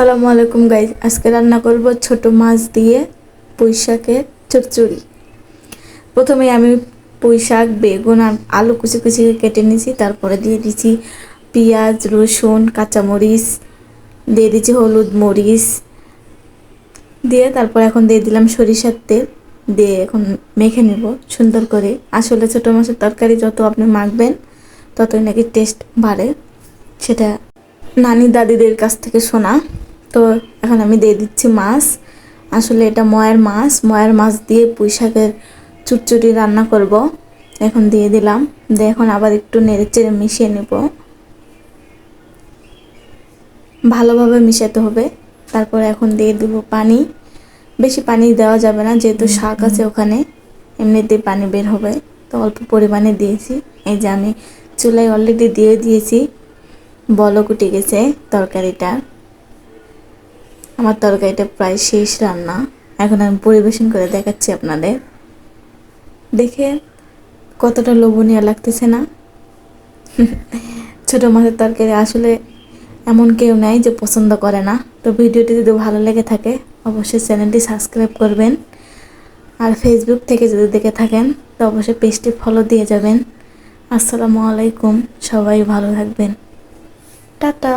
আসসালামু আলাইকুম গাইজ আজকে রান্না করব ছোট মাছ দিয়ে পুঁই শাকের প্রথমে আমি পুঁই শাক, বেগুন আর আলু কুচি কুচি কেটে নিয়েছি। তারপরে দিয়ে দিচ্ছি পেঁয়াজ, রসুন, কাঁচামরিচ, দিয়ে দিচ্ছি হলুদ মরিচ। দিয়ে তারপর এখন দিয়ে দিলাম সরিষার তেল। দিয়ে এখন মেখে নেব সুন্দর করে। আসলে ছোটো মাছের তরকারি যত আপনি মাখবেন, ততই নাকি টেস্ট বাড়ে। সেটা নানি দাদিদের কাছ থেকে শোনা। তো এখন আমি দিয়ে দিচ্ছি মাছ। আসলে এটা ময়ার মাছ। ময়ার মাছ দিয়ে পুঁই শাকের চুটচুটি রান্না করব। এখন দিয়ে দিলাম। দিয়ে এখন আবার একটু নেড়ে চেড়ে মিশিয়ে নেব। ভালোভাবে মিশাতে হবে। তারপর এখন দিয়ে দেবো পানি। বেশি পানি দেওয়া যাবে না যেহেতু শাক আছে ওখানে। এমনিতেই পানি বের হবে। তো অল্প পরিমাণে দিয়েছি। এই যে আমি চুলায় অলরেডি দিয়ে দিয়েছি। বলক উঠে গেছে তরকারিটা। আমার তরকারিটা প্রায় শেষ রান্না। এখন আমি পরিবেশন করে দেখাচ্ছি আপনাদের। দেখে কতটা লোভনীয় লাগতেছে না? ছোটো মাছের তরকারি আসলে এমন কেউ নাই যে পছন্দ করে না। তো ভিডিওটি যদি ভালো লেগে থাকে, অবশ্যই চ্যানেলটি সাবস্ক্রাইব করবেন। আর ফেসবুক থেকে যদি দেখে থাকেন, তো অবশ্যই পেজটি ফলো দিয়ে যাবেন। আসসালামু আলাইকুম, সবাই ভালো থাকবেন। টাটা!